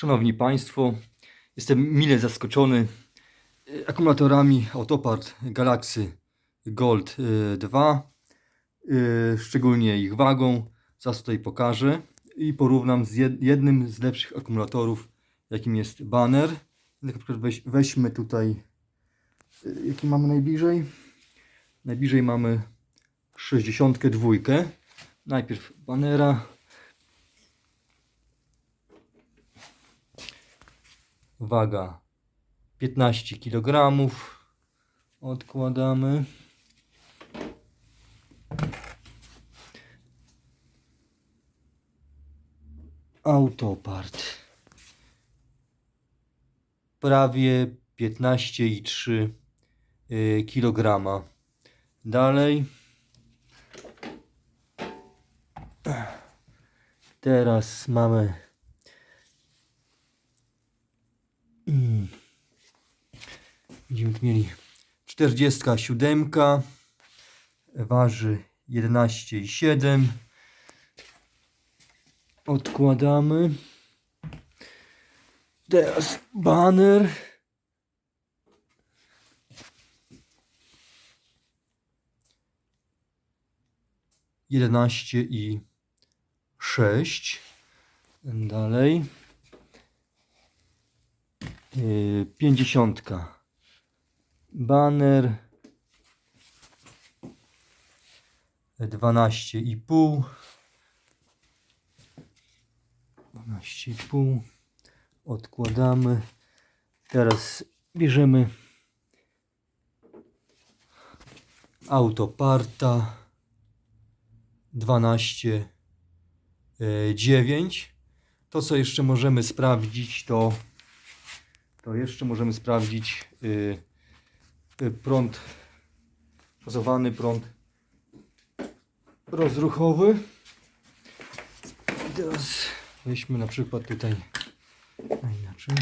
Szanowni Państwo, jestem mile zaskoczony akumulatorami Autopart Galaxy Gold e, 2, e, szczególnie ich wagą. Zaraz tutaj pokażę i porównam z jed- jednym z lepszych akumulatorów, jakim jest Banner. Na przykład weź, weźmy tutaj, e, jaki mamy najbliżej. Najbliżej mamy 62. Najpierw Bannera. Waga 15 kg. Odkładamy. Autopart. Prawie 15,3 y, kg. Dalej. Teraz mamy Będziemy tu mieli 47 waży 11,7 odkładamy. Teraz banner jedenaście i sześć. Dalej. Yy, pięćdziesiątka. Banner. Dwanaście i pół. Dwanaście i pół. Odkładamy. Teraz bierzemy autoparta. Dwanaście yy, dziewięć. To co jeszcze możemy sprawdzić to to jeszcze możemy sprawdzić y, y, prąd, fazowany prąd rozruchowy. I teraz weźmy na przykład tutaj, inaczej.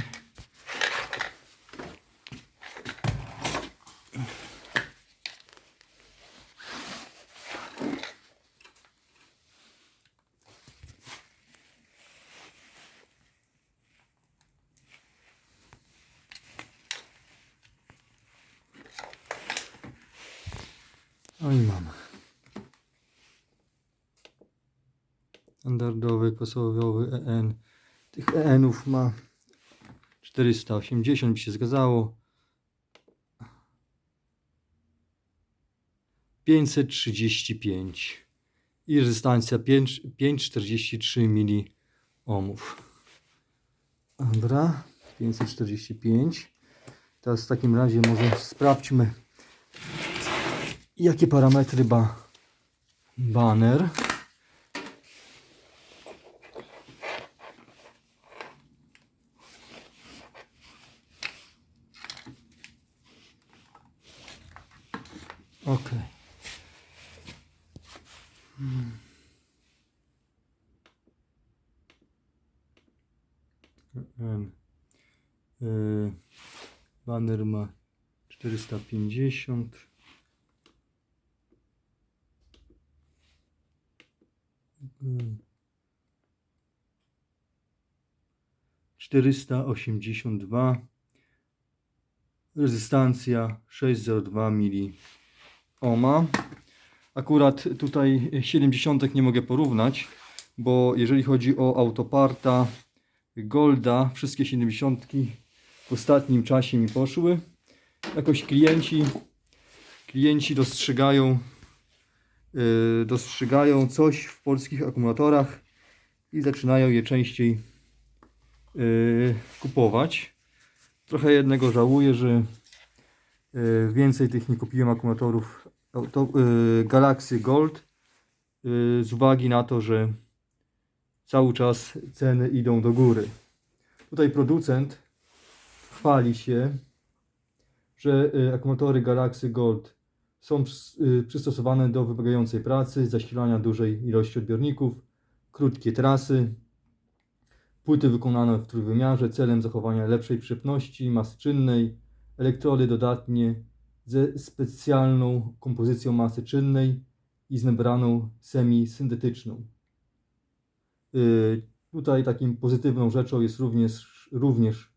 No i mamy. Standardowy, podstawowy EN. Tych EN-ów ma 480, by się zgadzało. 535 i rezystancja 5 543 miliohmów. Dobra, 545. Teraz w takim razie może sprawdźmy Jakie parametry ma banner? Ok. Hmm. Y, Banner ma 450. 482 rezystancja 602 ohma akurat tutaj 70 nie mogę porównać bo jeżeli chodzi o autoparta Golda wszystkie 70 w ostatnim czasie mi poszły. Jakoś klienci klienci dostrzegają dostrzegają coś w polskich akumulatorach i zaczynają je częściej yy, kupować. Trochę jednego żałuję, że yy, więcej tych nie kupiłem akumulatorów to, Galaxy Gold z uwagi na to, że cały czas ceny idą do góry. Tutaj producent chwali się, że akumulatory Galaxy Gold są y, przystosowane do wymagającej pracy, zasilania dużej ilości odbiorników, krótkie trasy, płyty wykonane w trójwymiarze celem zachowania lepszej przyczepności, masy czynnej, elektrody dodatnie ze specjalną kompozycją masy czynnej i z membraną semisyntetyczną. Y, Tutaj takim pozytywną rzeczą jest również, również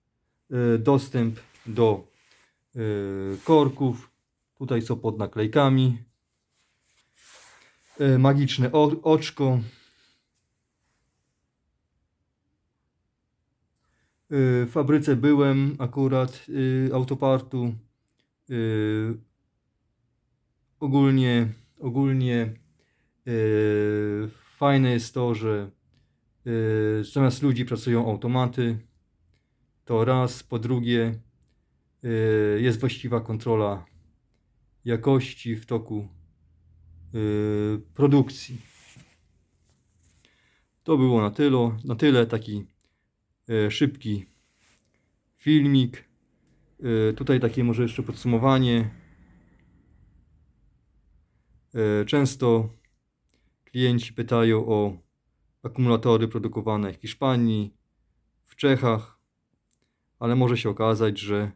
e, dostęp do korków. Tutaj są pod naklejkami. E, Magiczne oczko. E, W fabryce byłem akurat e, autopartu. Ogólnie, ogólnie fajne jest to, że zamiast ludzi pracują automaty. To raz. Po drugie, jest właściwa kontrola jakości w toku e, produkcji. To było na tyle, na tyle taki e, szybki filmik. E, Tutaj takie może jeszcze podsumowanie. E, Często klienci pytają o akumulatory produkowane w Hiszpanii, w Czechach, ale może się okazać, że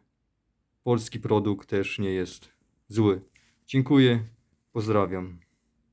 polski produkt też nie jest zły. Dziękuję, pozdrawiam.